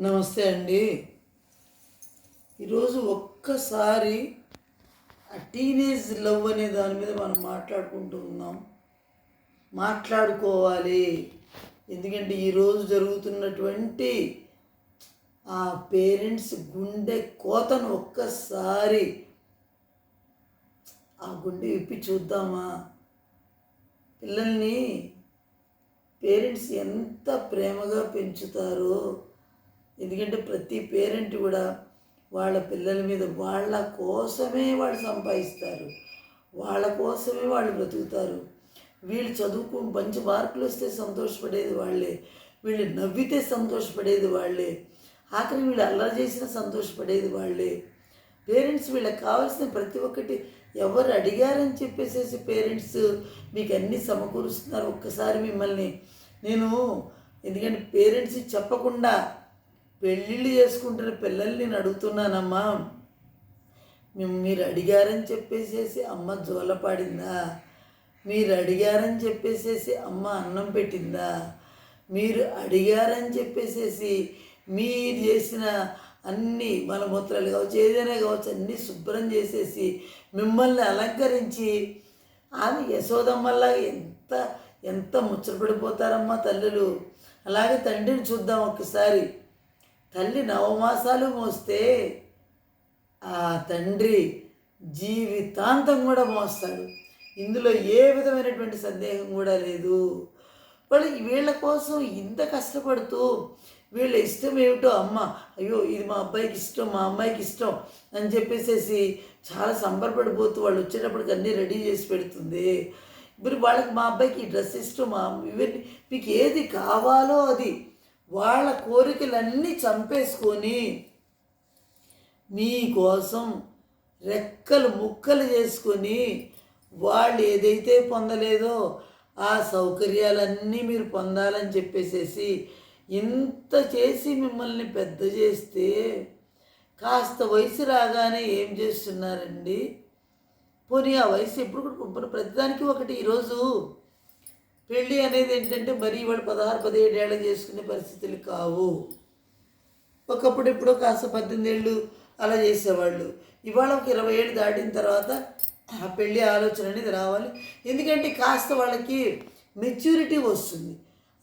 నమస్తే అండి. ఈరోజు ఒక్కసారి ఆ టీనేజ్ లవ్ అనే దాని మీద మనం మాట్లాడుకుంటూ ఉన్నాం. మాట్లాడుకోవాలి. ఎందుకంటే ఈరోజు జరుగుతున్నటువంటి ఆ పేరెంట్స్ గుండె కోతను ఒక్కసారి ఆ గుండె విప్పి చూద్దామా? పిల్లల్ని పేరెంట్స్ ఎంత ప్రేమగా పెంచుతారో ఎందుకంటే ప్రతి పేరెంట్ కూడా వాళ్ళ పిల్లల మీద వాళ్ళ కోసమే వాళ్ళు సంపాదిస్తారు. వాళ్ళ కోసమే వాళ్ళు బ్రతుకుతారు. వీళ్ళు చదువుకు మంచి మార్కులు వస్తే సంతోషపడేది వాళ్ళే. వీళ్ళు నవ్వితే సంతోషపడేది వాళ్ళే. ఆఖరి వీళ్ళు అల్లరి చేసినా సంతోషపడేది వాళ్ళే. పేరెంట్స్ వీళ్ళకి కావాల్సిన ప్రతి ఒక్కటి ఎవరు అడిగారని చెప్పేసేసి పేరెంట్స్ మీకు అన్నీ సమకూరుస్తున్నారు ఒక్కసారి మిమ్మల్ని. నేను ఎందుకంటే పేరెంట్స్ చెప్పకుండా పెళ్ళిళ్ళు చేసుకుంటున్న పిల్లల్ని నేను అడుగుతున్నానమ్మా. మేము మీరు అడిగారని చెప్పేసేసి అమ్మ జోలపాడిందా మీరు అడిగారని చెప్పేసేసి అమ్మ అన్నం పెట్టిందా? మీరు అడిగారని చెప్పేసేసి మీరు చేసిన అన్ని మలమూత్రాలు కావచ్చు ఏదైనా కావచ్చు అన్నీ శుభ్రం చేసేసి మిమ్మల్ని అలంకరించి ఆమె యశోదమ్మలాగా ఎంత ఎంత ముచ్చటపడిపోతారమ్మా తల్లులు. అలాగే తండ్రిని చూద్దాం ఒక్కసారి. తల్లి నవమాసాలు మోస్తే ఆ తండ్రి జీవితాంతం కూడా మోస్తాడు. ఇందులో ఏ విధమైనటువంటి సందేహం కూడా లేదు. వాళ్ళు వీళ్ళ కోసం ఇంత కష్టపడుతూ వీళ్ళ ఇష్టం ఏమిటో అమ్మ అయ్యో ఇది మా అబ్బాయికి ఇష్టం మా అమ్మాయికి ఇష్టం అని చెప్పేసేసి చాలా సంబరపడిపోతూ వాళ్ళు వచ్చేటప్పటికి అన్నీ రెడీ చేసి పెడుతుంది. ఇప్పుడు వాళ్ళకి మా అబ్బాయికి ఈ డ్రెస్ ఇష్టం మా ఇవన్నీ మీకు ఏది కావాలో అది. వాళ్ళ కోరికలన్నీ చంపేసుకొని మీకోసం రెక్కలు ముక్కలు చేసుకొని వాళ్ళు ఏదైతే పొందలేదో ఆ సౌకర్యాలన్నీ మీరు పొందాలని చెప్పేసేసి ఇంత చేసి మిమ్మల్ని పెద్ద చేస్తే కాస్త వయసు రాగానే ఏం చేస్తున్నారండి? పోనీ ఆ వయసు ఎప్పుడు కూడా ప్రతిదానికి ఒకటి. ఈరోజు పెళ్ళి అనేది ఏంటంటే మరీ వాళ్ళు పదహారు పదిహేడు ఏళ్ళ చేసుకునే పరిస్థితులు కావు. ఒకప్పుడు ఎప్పుడో కాస్త పద్దెనిమిది ఏళ్ళు అలా చేసేవాళ్ళు. ఇవాళ ఒక ఇరవై ఏళ్ళు దాటిన తర్వాత ఆ పెళ్ళి ఆలోచన అనేది రావాలి. ఎందుకంటే కాస్త వాళ్ళకి మెచ్యూరిటీ వస్తుంది.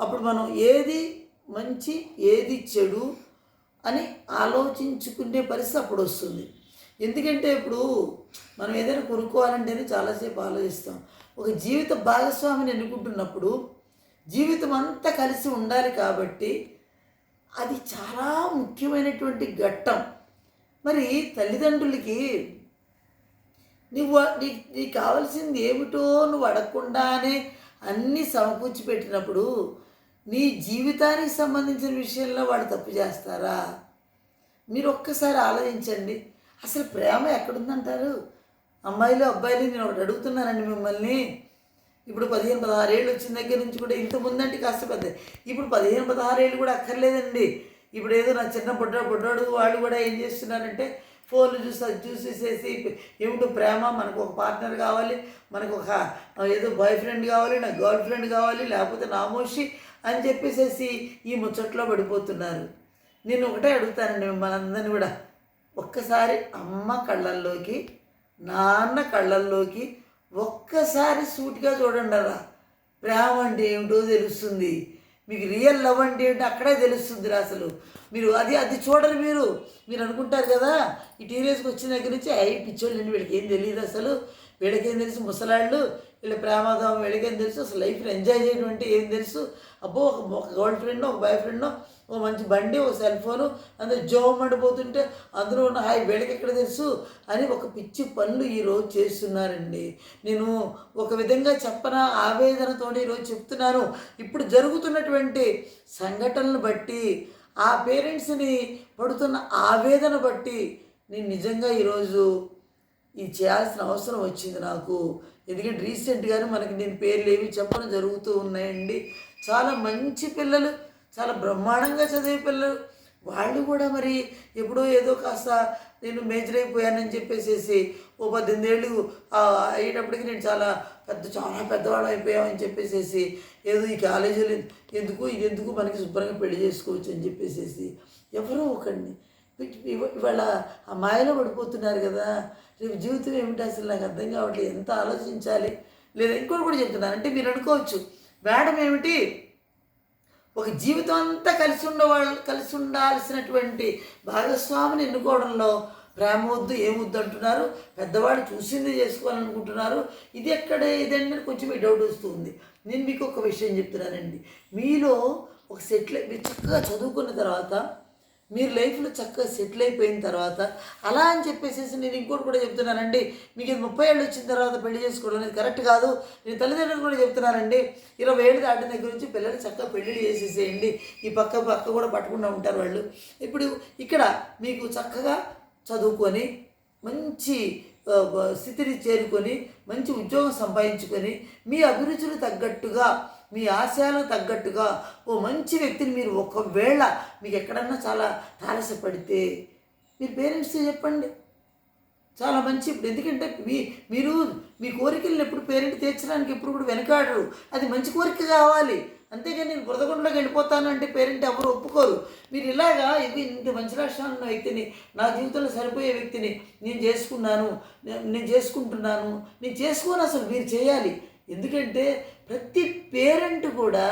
అప్పుడు మనం ఏది మంచి ఏది చెడు అని ఆలోచించుకునే పరిస్థితి అప్పుడు వస్తుంది. ఎందుకంటే ఇప్పుడు మనం ఏదైనా కొనుక్కోవాలంటేనే చాలాసేపు ఆలోచిస్తాం. ఒక జీవిత భాగస్వామిని ఎన్నుకుంటున్నప్పుడు జీవితం అంతా కలిసి ఉండాలి కాబట్టి అది చాలా ముఖ్యమైనటువంటి ఘట్టం. మరి తల్లిదండ్రులకి నువ్వు నీ నీకు కావాల్సింది ఏమిటో నువ్వు అడగకుండానే అన్నీ సమకూర్చి పెట్టినప్పుడు నీ జీవితానికి సంబంధించిన విషయంలో వాడు తప్పు చేస్తారా? మీరు ఒక్కసారి ఆలోచించండి. అసలు ప్రేమ ఎక్కడుందంటారు? అమ్మాయిలు అబ్బాయిలు నేను ఒకటి అడుగుతున్నానండి మిమ్మల్ని. ఇప్పుడు పదిహేను పదహారేళ్ళు వచ్చిన దగ్గర నుంచి కూడా ఇంత ముందంటే కాస్త పెద్ద. ఇప్పుడు పదిహేను పదహారేళ్ళు కూడా అక్కర్లేదండి. ఇప్పుడు ఏదో నా చిన్న బుడ్డ బుడ్డోడు వాళ్ళు కూడా ఏం చేస్తున్నారంటే ఫోన్లు చూసి అది చూసేసేసి ఏమిటో ప్రేమ మనకు ఒక పార్ట్నర్ కావాలి మనకు ఒక ఏదో బాయ్ ఫ్రెండ్ కావాలి నాకు గర్ల్ ఫ్రెండ్ కావాలి లేకపోతే నామోషి అని చెప్పేసేసి ఈ ముచ్చట్లో పడిపోతున్నారు. నేను ఒకటే అడుగుతానండి మిమ్మల్ని అందరినీ కూడా. ఒక్కసారి అమ్మ కళ్ళల్లోకి నాన్న కళ్ళల్లోకి ఒక్కసారి సూటిగా చూడండి రా. ప్రేమ అంటే ఏమిటో తెలుస్తుంది. మీకు రియల్ లవ్ అంటే ఏంటో అక్కడే తెలుస్తుంది అసలు. మీరు అది అది చూడరు మీరు. మీరు అనుకుంటారు కదా ఈ టీనేజ్కి వచ్చిన దగ్గర నుంచి అయ్యి పిచ్చోళ్ళండి వీడికి ఏం తెలియదు అసలు. వీళ్ళకేం తెలుసు ముసలాళ్ళు వీళ్ళ ప్రేమాదం వీళ్ళకేం తెలుసు. అసలు లైఫ్ని ఎంజాయ్ చేయడం అంటే ఏం తెలుసు. అబ్బో ఒక గర్ల్ ఫ్రెండ్ ఒక బాయ్ ఫ్రెండ్ ఒక మంచి బండి ఒక సెల్ ఫోను అందరూ జోమ్ అండిపోతుంటే అందులో ఉన్న హాయ్ వీళ్ళకి ఎక్కడ తెలుసు? అని ఒక పిచ్చి పనులు ఈరోజు చేస్తున్నారండి. నేను ఒక విధంగా చెప్పన ఆవేదనతో ఈరోజు చెప్తున్నాను. ఇప్పుడు జరుగుతున్నటువంటి సంఘటనలు బట్టి ఆ పేరెంట్స్ని పడుతున్న ఆవేదన బట్టి నేను నిజంగా ఈరోజు ఇది చేయాల్సిన అవసరం వచ్చింది నాకు. ఎందుకంటే రీసెంట్గానే మనకి నేను పేర్లు ఏమి చెప్పడం జరుగుతూ ఉన్నాయండి. చాలా మంచి పిల్లలు చాలా బ్రహ్మాండంగా చదివే పిల్లలు. వాళ్ళు కూడా మరి ఎప్పుడో ఏదో కాస్త నేను మేజర్ అయిపోయానని చెప్పేసేసి ఓ పద్దెనిమిదేళ్ళు అయ్యేటప్పటికి నేను చాలా పెద్ద చాలా పెద్దవాడు అయిపోయామని చెప్పేసేసి ఏదో ఈ కాలేజీలు ఎందుకు ఇది ఎందుకు మనకి శుభ్రంగా పెళ్ళి చేసుకోవచ్చు అని చెప్పేసేసి ఎవరో ఒకడిని. ఇవాళ ఆ మాయలో పడిపోతున్నారు కదా రేపు జీవితం ఏమిటి అసలు నాకు అర్థం కావట్లేదు ఎంత ఆలోచించాలి? లేదా ఇంకోటి కూడా చెప్తున్నాను అంటే మీరు అనుకోవచ్చు మేడం ఏమిటి? ఒక జీవితం అంతా కలిసి ఉండవాళ్ళు కలిసి ఉండాల్సినటువంటి భాగస్వామిని ఎన్నుకోవడంలో ప్రేమ వద్దు ఏమొద్దు అంటున్నారు. పెద్దవాడు చూసింది చేసుకోవాలనుకుంటున్నారు. ఇది ఎక్కడ ఇదండి అని కొంచెం మీ డౌట్ వస్తుంది. నేను మీకు ఒక విషయం చెప్తున్నానండి. మీలో ఒక సెటిల్ మీరు చక్కగా చదువుకున్న తర్వాత మీరు లైఫ్లో చక్కగా సెటిల్ అయిపోయిన తర్వాత అలా అని చెప్పేసి నేను ఇంకోటి కూడా చెప్తున్నానండి. మీకు ఇది ముప్పై ఏళ్ళు వచ్చిన తర్వాత పెళ్ళి చేసుకోవడం అనేది కరెక్ట్ కాదు. నేను తల్లిదండ్రులు కూడా చెప్తున్నానండి. ఇరవై ఏళ్ళు దాటిన దగ్గర నుంచి పిల్లలు చక్కగా పెళ్ళి చేసేసేయండి. ఈ పక్క పక్క కూడా పట్టకుండా ఉంటారు వాళ్ళు. ఇప్పుడు ఇక్కడ మీకు చక్కగా చదువుకొని మంచి స్థితిని చేరుకొని మంచి ఉద్యోగం సంపాదించుకొని మీ అభిరుచులు తగ్గట్టుగా మీ ఆశయాలకు తగ్గట్టుగా ఓ మంచి వ్యక్తిని మీరు ఒకవేళ మీకు ఎక్కడన్నా చాలా తారసపడితే మీరు పేరెంట్స్కి చెప్పండి. చాలా మంచి ఇప్పుడు ఎందుకంటే మీ మీరు మీ కోరికలను ఎప్పుడు పేరెంట్ తీర్చడానికి ఎప్పుడు కూడా వెనకాడరు. అది మంచి కోరిక కావాలి. అంతేగాని నేను బురదగుండలోకి వెళ్ళిపోతాను అంటే పేరెంట్ ఎవరు ఒప్పుకోరు. మీరు ఇలాగా ఇది ఇంత మంచి లక్షణాలు ఉన్న వ్యక్తిని నా జీవితంలో సరిపోయే వ్యక్తిని నేను చేసుకున్నాను నేను చేసుకుంటున్నాను నేను చేసుకోను అసలు మీరు చేయాలి. ఎందుకంటే ప్రతి పేరెంట్ కూడా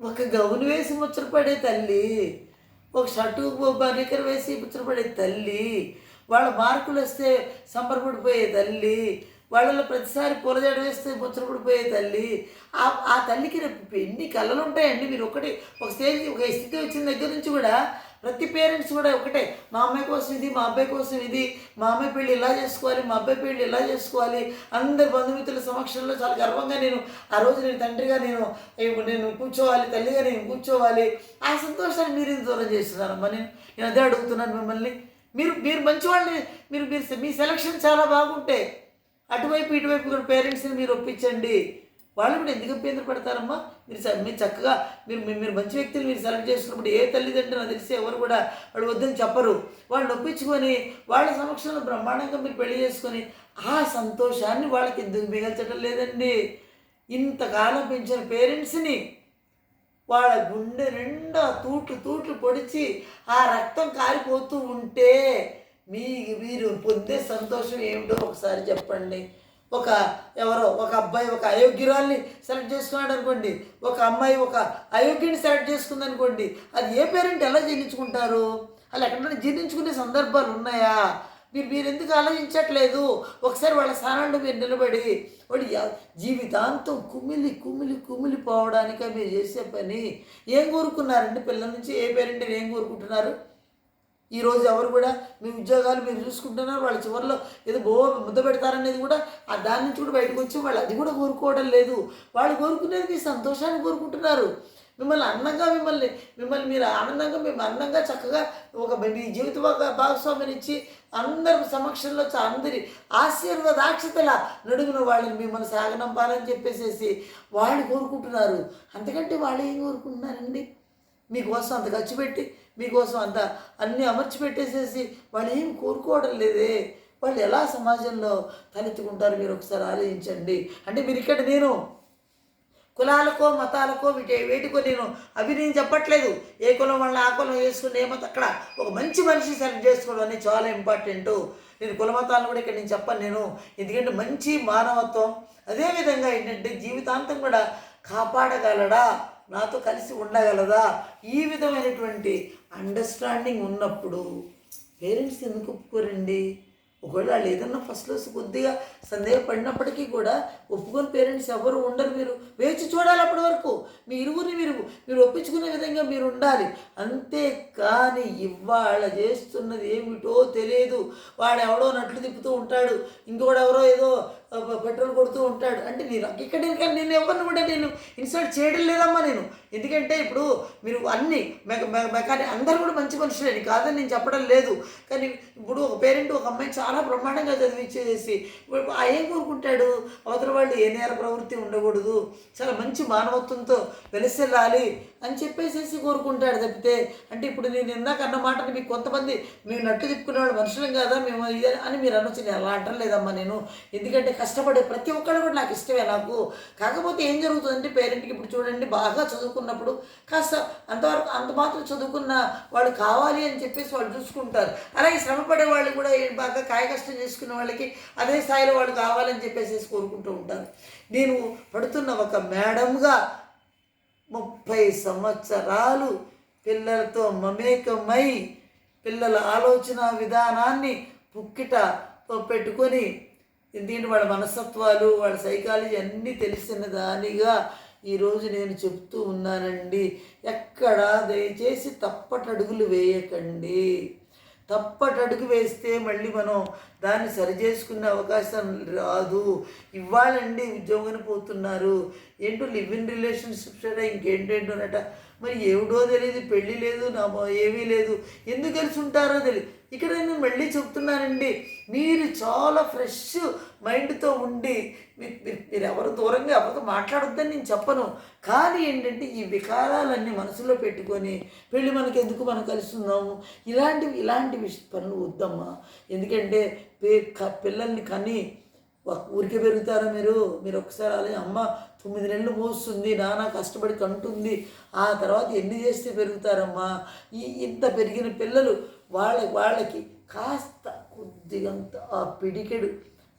ఒక గౌను వేసి ముచ్చటపడే తల్లి ఒక షర్టు బనికర్ వేసి ముచ్చటపడే తల్లి వాళ్ళ మార్కులు వస్తే సంబరపడిపోయే తల్లి వాళ్ళలో ప్రతిసారి పూలజడ వేస్తే ముచ్చటపడిపోయే తల్లి ఆ ఆ తల్లికి రేపు ఎన్ని కళలు ఉంటాయండి మీరు ఒకటి ఒక స్టేజ్ ఒక స్థితి వచ్చిన దగ్గర నుంచి కూడా ప్రతి పేరెంట్స్ కూడా ఒకటే. మా అమ్మాయి కోసం ఇది మా అబ్బాయి కోసం ఇది మా అమ్మాయి పెళ్ళి ఇలా చేసుకోవాలి మా అబ్బాయి పెళ్ళి ఇలా చేసుకోవాలి. అందరి బంధుమిత్రుల సమక్షంలో చాలా గర్వంగా నేను ఆ రోజు నేను తండ్రిగా నేను నేను కూర్చోవాలి తల్లిగా నేను కూర్చోవాలి. ఆ సంతోషాన్ని మీరు దూరం చేస్తున్నారమ్మా నేను? నేను అదే అడుగుతున్నాను మిమ్మల్ని. మీరు మీరు మంచివాళ్ళని మీరు మీరు మీ సెలక్షన్ చాలా బాగుంటే అటువైపు ఇటువైపు కూడా పేరెంట్స్ని మీరు ఒప్పించండి. వాళ్ళు కూడా ఎందుకు ఇబ్బంది పడతారమ్మా? మీరు మీరు చక్కగా మీరు మీరు- మంచి వ్యక్తులు మీరు సెలెక్ట్ చేసుకున్నప్పుడు ఏ తల్లిదండ్రులు నాకు తెలిసి ఎవరు కూడా వాళ్ళు వద్దని చెప్పరు. వాళ్ళు ఒప్పించుకొని వాళ్ళ సమక్షంలో బ్రహ్మాండంగా మీరు పెళ్ళి చేసుకొని ఆ సంతోషాన్ని వాళ్ళకి ఎందుకు మిగల్చడం లేదండి? ఇంతకాలం పెంచిన పేరెంట్స్ని వాళ్ళ గుండె నిండా తూట్లు తూట్లు పొడిచి ఆ రక్తం కారిపోతూ ఉంటే మీ మీరు పొందే సంతోషం ఏమిటో ఒకసారి చెప్పండి. ఒక ఎవరో ఒక అబ్బాయి ఒక అయోగ్యురాల్ని సెలెక్ట్ చేసుకున్నాడు అనుకోండి ఒక అమ్మాయి ఒక అయోగ్యుని సెలెక్ట్ చేసుకుంది అనుకోండి అది ఏ పేరెంట్ ఎలా జీర్ణించుకుంటారు అలా ఎక్కడైనా జీర్ణించుకునే సందర్భాలు ఉన్నాయా? మీరు మీరు ఎందుకు ఆలోచించట్లేదు? ఒకసారి వాళ్ళ స్థానంలో మీరు నిలబడి వాడు జీవితాంతం కుమిలి కుమిలి కుమిలి మీరు చేసే పని. ఏం కోరుకున్నారండి పిల్లల నుంచి? ఏ పేరెంట్ ఏం కోరుకుంటున్నారు? ఈరోజు ఎవరు కూడా మీ ఉద్యోగాలు మీరు చూసుకుంటున్నారు వాళ్ళ చివరిలో ఏదో బో ముద్ద పెడతారనేది కూడా ఆ దాని నుంచి కూడా బయటకు వచ్చి వాళ్ళు అది కూడా కోరుకోవడం లేదు. వాళ్ళు కోరుకునేది మీ సంతోషాన్ని కోరుకుంటున్నారు. మిమ్మల్ని అందంగా మిమ్మల్ని మిమ్మల్ని మీరు ఆనందంగా మేము అందంగా చక్కగా ఒక మీ జీవిత భాగస్వామిని ఇచ్చి అందరి సమక్షంలో అందరి ఆశీర్వాదాక్షతల నడుమున వాళ్ళని మిమ్మల్ని సాగనంపాలని చెప్పేసేసి వాళ్ళు కోరుకుంటున్నారు. అంతకంటే వాళ్ళు ఏం కోరుకుంటున్నారండి? మీకోసం అంత ఖర్చు పెట్టి మీకోసం అంత అన్నీ అమర్చి పెట్టేసేసి వాళ్ళు ఏం కోరుకోవడం లేదే. వాళ్ళు ఎలా సమాజంలో తలెత్తుకుంటారు మీరు ఒకసారి ఆలోచించండి. అంటే మీరు ఇక్కడ నేను కులాలకో మతాలకో వీటి వేటికో నేను అవి నేను చెప్పట్లేదు. ఏ కులం వాళ్ళ ఆ కులం వేసుకుని ఏమో అక్కడ ఒక మంచి మనిషి సెలెక్ట్ చేసుకోవడం అనేది చాలా ఇంపార్టెంట్. నేను కులమతాలను కూడా ఇక్కడ నేను చెప్పను నేను. ఎందుకంటే మంచి మానవత్వం అదేవిధంగా ఏంటంటే జీవితాంతం కూడా కాపాడగలడా? నాతో కలిసి ఉండగలదా? ఈ విధమైనటువంటి అండర్స్టాండింగ్ ఉన్నప్పుడు పేరెంట్స్ ఎందుకు ఒప్పుకోరండి? ఒకవేళ వాళ్ళు ఏదన్నా ఫస్ట్లో కొద్దిగా సందేహపడినప్పటికీ కూడా ఒప్పుకొని పేరెంట్స్ ఎవరు ఉండరు మీరు. వేచి చూడాలి అప్పటి వరకు. మీ ఇరువురిని మీరు మీరు ఒప్పించుకునే విధంగా మీరు ఉండాలి. అంతే కానీ ఇవాళ చేస్తున్నది ఏమిటో తెలియదు. వాడు ఎవడో నట్లు తిప్పుతూ ఉంటాడు. ఇంకోడు ఎవరో ఏదో పెట్రోల్ కొడుతూ ఉంటాడు. అంటే నేను ఇక్కడ నేను ఎవరిని కూడా నేను ఇన్సల్ట్ చేయడం లేదమ్మా నేను. ఎందుకంటే ఇప్పుడు మీరు అన్ని మెకానిక్ అందరూ కూడా మంచి మనుషులేని కాదని నేను చెప్పడం లేదు. కానీ ఇప్పుడు ఒక పేరెంట్ ఒక అమ్మాయి చాలా బ్రహ్మాండంగా చదివించేసి ఇప్పుడు ఆ ఏం కోరుకుంటాడు? అవతల వాళ్ళు ఏ నేర ప్రవృత్తి ఉండకూడదు. చాలా మంచి మానవత్వంతో వెలిసెళ్ళాలి అని చెప్పేసేసి కోరుకుంటాడు తప్పితే అంటే ఇప్పుడు నేను ఇందాక అన్న మాటని మీకు కొంతమంది మేము నట్టు తిప్పుకునే వాళ్ళు మనుషులం కదా మేము ఇది అని మీరు అనొచ్చు నేను అలా అంటలేదమ్మా నేను. ఎందుకంటే కష్టపడే ప్రతి ఒక్కళ్ళు కూడా నాకు ఇష్టమే నాకు. కాకపోతే ఏం జరుగుతుందంటే పేరెంట్కి ఇప్పుడు చూడండి బాగా చదువుకున్నప్పుడు కాస్త అంతవరకు అంత మాత్రం చదువుకున్న వాళ్ళు కావాలి అని చెప్పేసి వాళ్ళు చూసుకుంటారు. అలాగే శ్రమపడే వాళ్ళు కూడా బాగా కాయ కష్టం చేసుకున్న వాళ్ళకి అదే స్థాయిలో వాళ్ళు కావాలని చెప్పేసి కోరుకుంటూ ఉంటారు. నేను పడుతున్న ఒక మేడంగా ముప్పై సంవత్సరాలు పిల్లలతో మమేకమై పిల్లల ఆలోచన విధానాన్ని పుక్కిట పెట్టుకొని దీని వాళ్ళ మనస్తత్వాలు వాళ్ళ సైకాలజీ అన్నీ తెలిసిన దానిగా ఈరోజు నేను చెప్తూ ఉన్నానండి. ఎక్కడ దయచేసి తప్పటడుగులు వేయకండి. తప్పటడుగు వేస్తే మళ్ళీ మనం దాన్ని సరిచేసుకునే అవకాశం రాదు. ఇవ్వాలండి ఉద్యోగం పోతున్నారు. ఏంటో లివ్ ఇన్ రిలేషన్షిప్స్ అట ఇంకేంటేంటోనట మరి ఏమిటో తెలియదు పెళ్ళి లేదు నా ఏమీ లేదు. ఎందుకు కలిసి ఉంటారో తెలియదు ఇక్కడ నేను మళ్ళీ చెప్తున్నానండి. మీరు చాలా ఫ్రెష్ మైండ్తో ఉండి మీరు ఎవరు దూరంగా ఎవరితో మాట్లాడొద్దని నేను చెప్పను. కానీ ఏంటంటే ఈ వికారాలన్నీ మనసులో పెట్టుకొని పెళ్ళి మనకి ఎందుకు మనం కలుస్తున్నాము ఇలాంటివి ఇలాంటి పనులు వద్దమ్మా. ఎందుకంటే పే పిల్లల్ని కని ఒక- ఊరికే పెరుగుతారా మీరు? మీరు ఒకసారి అలా అమ్మ తొమ్మిది నెలలు మోస్తుంది నాన్న కష్టపడి కంటుంది ఆ తర్వాత ఎన్ని చేస్తే పెరుగుతారమ్మా? ఈ ఇంత పెరిగిన పిల్లలు వాళ్ళ వాళ్ళకి కాస్త కొద్దిగంత ఆ పిడికెడు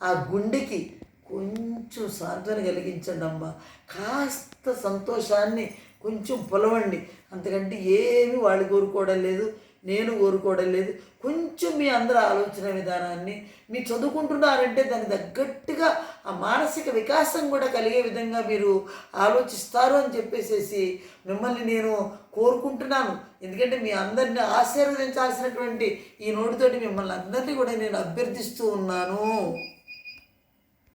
ఆ గుండెకి కొంచెం సాంత్వన కలిగించండి అమ్మా. కాస్త సంతోషాన్ని కొంచెం పొలవండి. అంతకంటే ఏమీ వాళ్ళు కోరుకోవడం లేదు. నేను కోరుకోవడం లేదు. కొంచెం మీ అందరి ఆలోచన విధానాన్ని మీ చదువుకుంటున్నారంటే దానికి తగ్గట్టుగా ఆ మానసిక వికాసం కూడా కలిగే విధంగా మీరు ఆలోచిస్తారు అని చెప్పేసేసి మిమ్మల్ని నేను కోరుకుంటున్నాను. ఎందుకంటే మీ అందరిని ఆశీర్వదించాల్సినటువంటి ఈ నోటితోటి మిమ్మల్ని అందరినీ కూడా నేను అభ్యర్థిస్తూ ఉన్నాను.